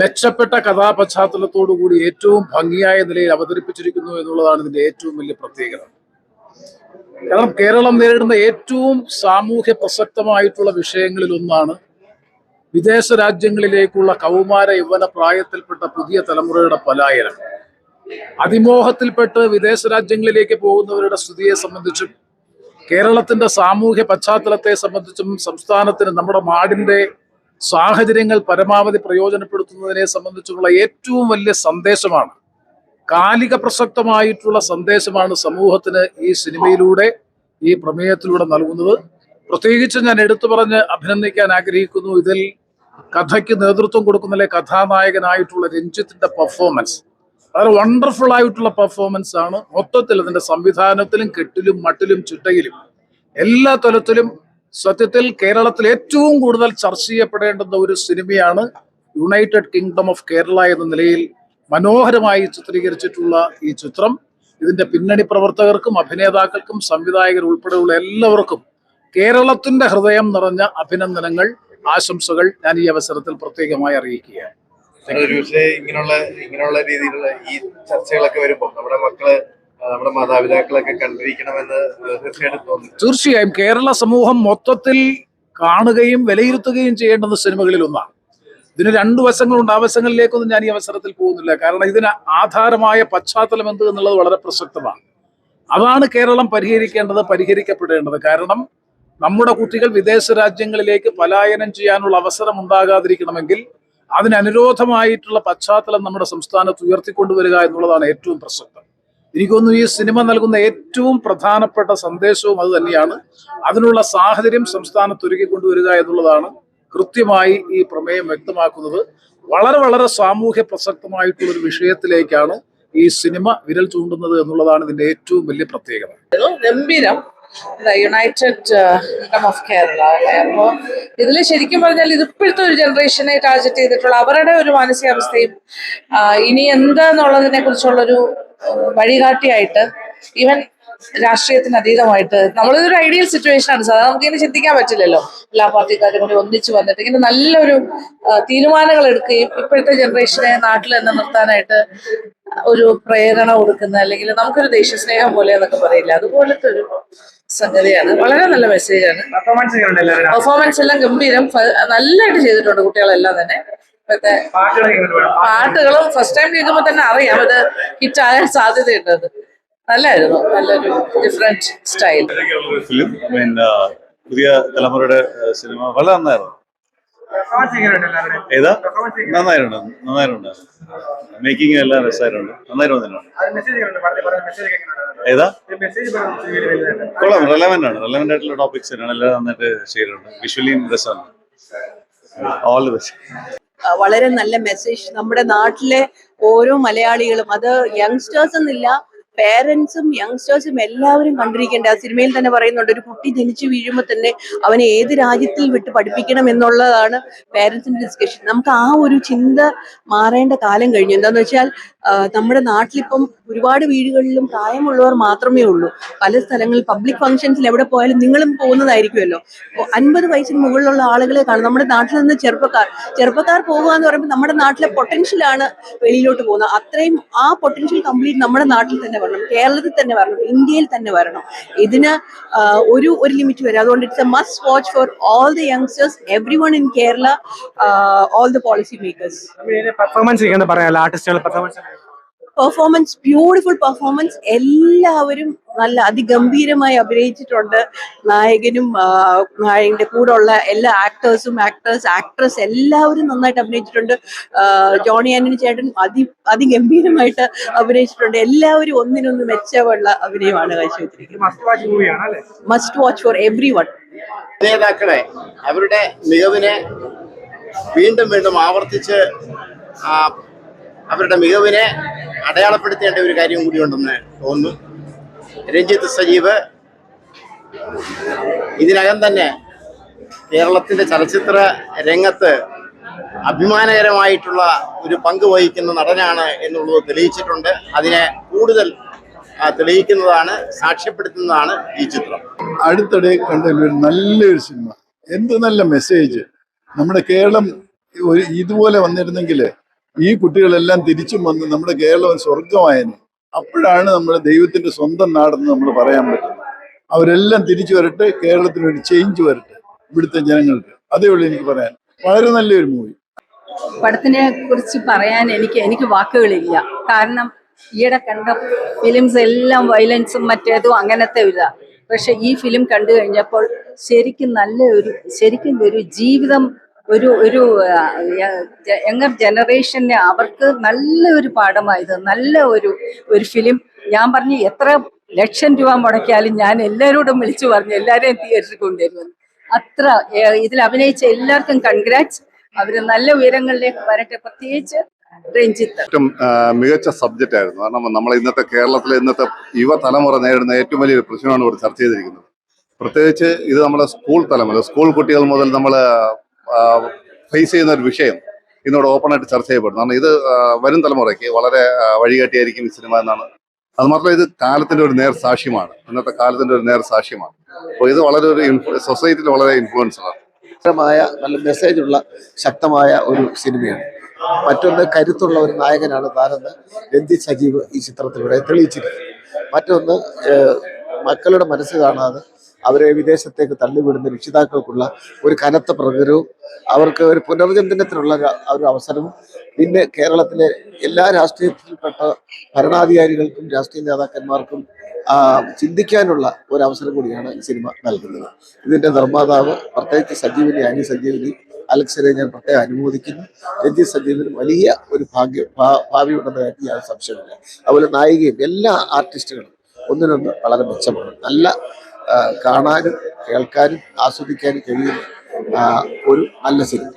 മെച്ചപ്പെട്ട കഥാപശ്ചാത്തലത്തോടു കൂടി ഏറ്റവും ഭംഗിയായ നിലയിൽ അവതരിപ്പിച്ചിരിക്കുന്നു എന്നുള്ളതാണ് ഇതിന്റെ ഏറ്റവും വലിയ പ്രത്യേകത. കാരണം കേരളം നേരിടുന്ന ഏറ്റവും സാമൂഹ്യ പ്രസക്തമായിട്ടുള്ള വിഷയങ്ങളിൽ ഒന്നാണ് വിദേശ രാജ്യങ്ങളിലേക്കുള്ള കൗമാര യൗവന പ്രായത്തിൽപ്പെട്ട പുതിയ തലമുറയുടെ പലായനം. അതിമോഹത്തിൽപ്പെട്ട് വിദേശ രാജ്യങ്ങളിലേക്ക് പോകുന്നവരുടെ സ്ഥിതിയെ സംബന്ധിച്ചും കേരളത്തിന്റെ സാമൂഹ്യ പശ്ചാത്തലത്തെ സംബന്ധിച്ചും സംസ്ഥാനത്തിന് നമ്മുടെ നാടിന്റെ സാഹചര്യങ്ങൾ പരമാവധി പ്രയോജനപ്പെടുത്തുന്നതിനെ സംബന്ധിച്ചുള്ള ഏറ്റവും വലിയ സന്ദേശമാണ് കാലിക പ്രസക്തമായിട്ടുള്ള സന്ദേശമാണ് സമൂഹത്തിന് ഈ സിനിമയിലൂടെ ഈ പ്രമേയത്തിലൂടെ നൽകുന്നത്. പ്രത്യേകിച്ച് ഞാൻ എടുത്തു പറഞ്ഞ് അഭിനന്ദിക്കാൻ ആഗ്രഹിക്കുന്നു. ഇതിൽ കഥയ്ക്ക് നേതൃത്വം കൊടുക്കുന്നതിലെ കഥാനായകനായിട്ടുള്ള രഞ്ജിത്തിന്റെ പെർഫോമൻസ് വളരെ വണ്ടർഫുൾ ആയിട്ടുള്ള പെർഫോമൻസ് ആണ്. മൊത്തത്തിൽ അതിന്റെ സംവിധാനത്തിലും കെട്ടിലും മട്ടിലും ചിട്ടയിലും എല്ലാ തലത്തിലും സത്യത്തിൽ കേരളത്തിൽ ഏറ്റവും കൂടുതൽ ചർച്ച ചെയ്യപ്പെടേണ്ടുന്ന ഒരു സിനിമയാണ് യുണൈറ്റഡ് കിങ്ഡം ഓഫ് കേരള എന്ന നിലയിൽ മനോഹരമായി ചിത്രീകരിച്ചിട്ടുള്ള ഈ ചിത്രം. ഇതിന്റെ പിന്നണി പ്രവർത്തകർക്കും അഭിനേതാക്കൾക്കും സംവിധായകർ ഉൾപ്പെടെയുള്ള എല്ലാവർക്കും കേരളത്തിന്റെ ഹൃദയം നിറഞ്ഞ അഭിനന്ദനങ്ങൾ ആശംസകൾ ഞാൻ ഈ അവസരത്തിൽ പ്രത്യേകമായി അറിയിക്കുകയാണ്. ഇങ്ങനെയുള്ള ഇങ്ങനെയുള്ള രീതിയിലുള്ള ഈ ചർച്ചകളൊക്കെ വരുമ്പോൾ നമ്മുടെ മക്കൾ നമ്മുടെ മാതാപിതാക്കളൊക്കെ കണ്ടിരിക്കണമെന്ന് തീർച്ചയായിട്ടും തീർച്ചയായും കേരള സമൂഹം മൊത്തത്തിൽ കാണുകയും വിലയിരുത്തുകയും ചെയ്യേണ്ടത് സിനിമകളിൽ ഒന്നാണ്. ഇതിന് രണ്ടു വശങ്ങളുണ്ട്. ആ വശങ്ങളിലേക്കൊന്നും ഞാൻ ഈ അവസരത്തിൽ പോകുന്നില്ല. കാരണം ഇതിന് ആധാരമായ പശ്ചാത്തലം എന്ത് എന്നുള്ളത് വളരെ പ്രസക്തമാണ്. അതാണ് കേരളം പരിഹരിക്കേണ്ടത് പരിഹരിക്കപ്പെടേണ്ടത്. കാരണം നമ്മുടെ കുട്ടികൾ വിദേശ രാജ്യങ്ങളിലേക്ക് പലായനം ചെയ്യാനുള്ള അവസരം ഉണ്ടാകാതിരിക്കണമെങ്കിൽ അതിനനുരോധമായിട്ടുള്ള പശ്ചാത്തലം നമ്മുടെ സംസ്ഥാനത്ത് ഉയർത്തിക്കൊണ്ടുവരിക എന്നുള്ളതാണ് ഏറ്റവും പ്രസക്തം. എനിക്കൊന്നു ഈ സിനിമ നൽകുന്ന ഏറ്റവും പ്രധാനപ്പെട്ട സന്ദേശവും അത് തന്നെയാണ്. അതിനുള്ള സാഹചര്യം സംസ്ഥാനത്ത് ഒരുക്കി കൊണ്ടുവരിക എന്നുള്ളതാണ് കൃത്യമായി ഈ പ്രമേയം വ്യക്തമാക്കുന്നത്. വളരെ വളരെ സാമൂഹ്യ പ്രസക്തമായിട്ടുള്ള ഒരു വിഷയത്തിലേക്കാണ് ഈ സിനിമ വിരൽ ചൂണ്ടുന്നത് എന്നുള്ളതാണ് ഇതിന്റെ ഏറ്റവും വലിയ പ്രത്യേകത. ഗംഭീരം യുണൈറ്റഡ് കിങ്ഡം ഓഫ് കേരള അല്ലേ? അപ്പോൾ ഇതിൽ ശരിക്കും പറഞ്ഞാൽ ഇതിപ്പോഴത്തെ ഒരു ജനറേഷനെ ടാർഗറ്റ് ചെയ്തിട്ടുള്ള അവരുടെ ഒരു മാനസികാവസ്ഥയും ഇനി എന്താന്നുള്ളതിനെ കുറിച്ചുള്ളൊരു വഴികാട്ടിയായിട്ട് ഈവൻ രാഷ്ട്രീയത്തിന് അതീതമായിട്ട് നമ്മളിതൊരു ഐഡിയൽ സിറ്റുവേഷൻ ആണ്. സാധാരണ നമുക്ക് ഇങ്ങനെ ചിന്തിക്കാൻ പറ്റില്ലല്ലോ. എല്ലാ പാർട്ടിക്കാരും കൂടി ഒന്നിച്ചു വന്നിട്ട് ഇങ്ങനെ നല്ലൊരു തീരുമാനങ്ങൾ എടുക്കുകയും ഇപ്പോഴത്തെ ജനറേഷനെ നാട്ടിൽ തന്നെ നിർത്താനായിട്ട് ഒരു പ്രേരണ കൊടുക്കുന്ന അല്ലെങ്കിൽ നമുക്കൊരു ദേശസ്നേഹം പോലെ എന്നൊക്കെ പറയില്ല? അതുപോലത്തെ ഒരു സംഗതിയാണ്. വളരെ നല്ല മെസ്സേജ് ആണ്. പെർഫോമൻസ് എല്ലാം ഗംഭീരം. നല്ലായിട്ട് നല്ലതായിട്ട് ചെയ്തിട്ടുണ്ട് കുട്ടികളെല്ലാം തന്നെ. ഇപ്പോഴത്തെ പാട്ടുകളും ഫസ്റ്റ് ടൈം കേൾക്കുമ്പോൾ തന്നെ അറിയാം. അത് ഹിറ്റ് ആകാൻ സാധ്യതയുണ്ട് അത്. നല്ലായിരുന്നു. നല്ലൊരു ഡിഫറെന്റ് സ്റ്റൈൽ ഫിലിം പിന്നെ പുതിയ തലമുറയുടെ സിനിമ വളരെ നന്നായിരുന്നു? ഏതാ? നന്നായിട്ടുണ്ട് നന്നായിട്ടുണ്ട്. മേക്കിംഗ് എല്ലാം രസമായിട്ടുണ്ട്. നന്നായിട്ട് വന്നിട്ടുണ്ട്? ഏതാ? കൊള്ളാം. റെലവെന്റ് ആണ്. റെലവെന്റ് ആയിട്ടുള്ള ടോപ്പിക്സ് തന്നെയാണ് എല്ലാം നന്നായിട്ട് ചെയ്തിട്ടുണ്ട്. വിഷ്വലിയും രസമാണ്. ഓൾ ദി ബെസ്റ്റ് വളരെ നല്ല മെസ്സേജ് നമ്മുടെ നാട്ടിലെ ഓരോ മലയാളികളും അത് യങ്സ്റ്റേഴ്സ് എന്നില്ല പേരൻസും യങ്സ്റ്റേഴ്സും എല്ലാവരും കണ്ടിരിക്കേണ്ട ആ സിനിമയിൽ തന്നെ പറയുന്നുണ്ട് ഒരു കുട്ടി ജനിച്ചു വീഴുമ്പോൾ തന്നെ അവനെ ഏത് രാജ്യത്തിൽ വിട്ട് പഠിപ്പിക്കണം എന്നുള്ളതാണ് പേരൻസിന്റെ ഡിസ്കഷൻ നമുക്ക് ആ ഒരു ചിന്ത മാറേണ്ട കാലം കഴിഞ്ഞു. എന്താന്ന് വെച്ചാൽ നമ്മുടെ നാട്ടിലിപ്പം ഒരുപാട് വീടുകളിലും പ്രായമുള്ളവർ മാത്രമേ ഉള്ളൂ. പല സ്ഥലങ്ങളിൽ പബ്ലിക് ഫംഗ്ഷൻസിൽ എവിടെ പോയാലും നിങ്ങളും പോകുന്നതായിരിക്കുമല്ലോ. അൻപത് വയസ്സിന് മുകളിലുള്ള ആളുകളെ കാണും. നമ്മുടെ നാട്ടിൽ നിന്ന് ചെറുപ്പക്കാർ ചെറുപ്പക്കാർ പോകുക എന്ന് പറയുമ്പോൾ നമ്മുടെ നാട്ടിലെ പൊട്ടൻഷ്യലാണ് വെളിയിലോട്ട് പോകുന്നത്. അത്രയും ആ പൊട്ടൻഷ്യൽ കംപ്ലീറ്റ് നമ്മുടെ നാട്ടിൽ തന്നെ വരണം. കേരളത്തിൽ തന്നെ വരണം. ഇന്ത്യയിൽ തന്നെ വരണം. ഇതിന് ഒരു ഒരു ലിമിറ്റ് വരും. അതുകൊണ്ട് it's a must watch for all the youngsters everyone in Kerala all the policy makers performance പറയാനുള്ള ആർട്ടിസ്റ്റുകളുടെ പെർഫോമൻസ് പെർഫോമൻസ് ബ്യൂട്ടിഫുൾ പെർഫോമൻസ് എല്ലാവരും നല്ല അതിഗംഭീരമായി അഭിനയിച്ചിട്ടുണ്ട്. നായകനും നായകന്റെ കൂടെ ഉള്ള എല്ലാ ആക്ടേഴ്സും ആക്ടേഴ്സ് ആക്ട്രസ് എല്ലാവരും നന്നായിട്ട് അഭിനയിച്ചിട്ടുണ്ട്. ജോണി ആന്റണി ചേട്ടൻ അതി അതിഗംഭീരമായിട്ട് അഭിനയിച്ചിട്ടുണ്ട്. എല്ലാവരും ഒന്നിനൊന്ന് മെച്ചമുള്ള അഭിനയമാണ് കാഴ്ചവെച്ചിരിക്കുന്നത്. മസ്റ്റ് വാച്ച് മൂവിയാണ് അല്ലേ must watch for everyone നേതാക്കളെ അവരുടെ മികവിനെ വീണ്ടും വീണ്ടും ആവർത്തിച്ച് അവരുടെ മികവിനെ അടയാളപ്പെടുത്തേണ്ട ഒരു കാര്യം കൂടിയുണ്ടെന്ന് തോന്നുന്നു. രഞ്ജിത്ത് സജീവ് ഇതിനകം തന്നെ കേരളത്തിന്റെ ചലച്ചിത്ര രംഗത്ത് അഭിമാനകരമായിട്ടുള്ള ഒരു പങ്ക് വഹിക്കുന്ന നടനാണ് എന്നുള്ളത് തെളിയിച്ചിട്ടുണ്ട്. അതിനെ കൂടുതൽ തെളിയിക്കുന്നതാണ് സാക്ഷ്യപ്പെടുത്തുന്നതാണ് ഈ ചിത്രം. അടുത്തിടെ കണ്ട ഒരു നല്ലൊരു സിനിമ. എന്ത് നല്ല മെസ്സേജ് നമ്മുടെ കേരളം ഇതുപോലെ വന്നിരുന്നെങ്കിൽ ഈ കുട്ടികളെല്ലാം തിരിച്ചും വന്ന് നമ്മുടെ കേരളം സ്വർഗമായതിന് അപ്പോഴാണ് നമ്മുടെ ദൈവത്തിന്റെ സ്വന്തം നാടെന്ന് നമ്മൾ പറയാൻ പറ്റുന്നത്. അവരെല്ലാം തിരിച്ചു വരട്ടെ കേരളത്തിന് ഒരു ചേഞ്ച് വരട്ടെ ഇവിടുത്തെ ജനങ്ങൾക്ക്. അതേ ഉള്ളൂ എനിക്ക് പറയാൻ. വളരെ നല്ലൊരു മൂവി പടത്തിനെ കുറിച്ച് പറയാൻ എനിക്ക് എനിക്ക് വാക്കുകളില്ല. കാരണം ഈയിടെ കണ്ട ഫിലിംസ് എല്ലാം വയലൻസും മറ്റേതും അങ്ങനത്തെ ഇതാ പക്ഷെ ഈ ഫിലിം കണ്ടു കഴിഞ്ഞപ്പോൾ ശരിക്കും നല്ല ഒരു ശരിക്കും ഒരു ജീവിതം ഒരു ഒരു യങ്ങർ ജനറേഷന് അവർക്ക് നല്ല ഒരു പാഠമായത് നല്ല ഒരു ഒരു ഫിലിം. ഞാൻ പറഞ്ഞു എത്ര ലക്ഷം രൂപ മുടക്കിയാലും ഞാൻ എല്ലാവരോടും വിളിച്ചു പറഞ്ഞു എല്ലാവരെയും തിയേറ്ററിൽ കൊണ്ടുവരുമെന്ന്. അത്ര ഇതിൽ അഭിനയിച്ച എല്ലാവർക്കും കൺഗ്രാറ്റ് അവർ നല്ല ഉയരങ്ങളിലേക്ക് വരട്ടെ പ്രത്യേകിച്ച് ഏറ്റവും മികച്ച സബ്ജക്റ്റ് ആയിരുന്നു. കാരണം നമ്മൾ ഇന്നത്തെ കേരളത്തിലെ ഇന്നത്തെ യുവതലമുറ നേരിടുന്ന ഏറ്റവും വലിയൊരു പ്രശ്നമാണ് ഇവിടെ ചർച്ച ചെയ്തിരിക്കുന്നത്. പ്രത്യേകിച്ച് ഇത് നമ്മളെ സ്കൂൾ തലമുറ സ്കൂൾ കുട്ടികൾ മുതൽ നമ്മൾ ഫേസ് ചെയ്യുന്ന ഒരു വിഷയം ഇന്നോട് ഓപ്പണായിട്ട് ചർച്ച ചെയ്യപ്പെടുന്നു. കാരണം ഇത് വരും തലമുറയ്ക്ക് വളരെ വഴികാട്ടിയായിരിക്കും ഈ സിനിമ എന്നാണ്. അത് മാത്രമല്ല ഇത് കാലത്തിന്റെ ഒരു നേർ സാക്ഷ്യമാണ്. ഇന്നത്തെ കാലത്തിന്റെ ഒരു നേർ സാക്ഷ്യമാണ്. അപ്പോൾ ഇത് വളരെ ഒരു സൊസൈറ്റിയിൽ വളരെ ഇൻഫ്ലുവൻസ് ആണ്. ശക്തമായ നല്ല മെസ്സേജ് ഉള്ള ശക്തമായ ഒരു സിനിമയാണ് മറ്റൊന്ന് കരുത്തുള്ള ഒരു നായകനാണ് താനെന്ന് രഞ്ജിത് സജീവ് ഈ ചിത്രത്തിലൂടെ തെളിയിച്ചിരിക്കുന്നത് മറ്റൊന്ന് മക്കളുടെ മനസ്സ് കാണാതെ അവരെ വിദേശത്തേക്ക് തള്ളിവിടുന്ന രക്ഷിതാക്കൾക്കുള്ള ഒരു കനത്ത പ്രകരവും അവർക്ക് ഒരു പുനർജന്മനത്തിനുള്ള ഒരു- അവസരവും പിന്നെ കേരളത്തിലെ എല്ലാ രാഷ്ട്രീയത്തിൽപ്പെട്ട ഭരണാധികാരികൾക്കും രാഷ്ട്രീയ നേതാക്കന്മാർക്കും ചിന്തിക്കാനുള്ള ഒരു അവസരം കൂടിയാണ് ഈ സിനിമ നൽകുന്നത്. ഇതിന്റെ നിർമ്മാതാവ് പ്രത്യേകിച്ച് സജീവിനി അനി സജീവിനി അലക്സിനെ ഞാൻ പ്രത്യേകം അനുമോദിക്കുന്നു. രഞ്ജിത് സജീവിന് വലിയ ഒരു ഭാഗ്യ ഭാ- ഭാവിയുണ്ടെന്ന കാര്യത്തിൽ യാതൊരു സംശയമില്ല അതുപോലെ നായികയും എല്ലാ ആർട്ടിസ്റ്റുകളും ഒന്നിനൊന്ന് വളരെ മെച്ചമാണ്. നല്ല കാണാനും കേൾക്കാനും ആസ്വദിക്കാനും കഴിയുന്ന ഒരു നല്ല സിനിമ.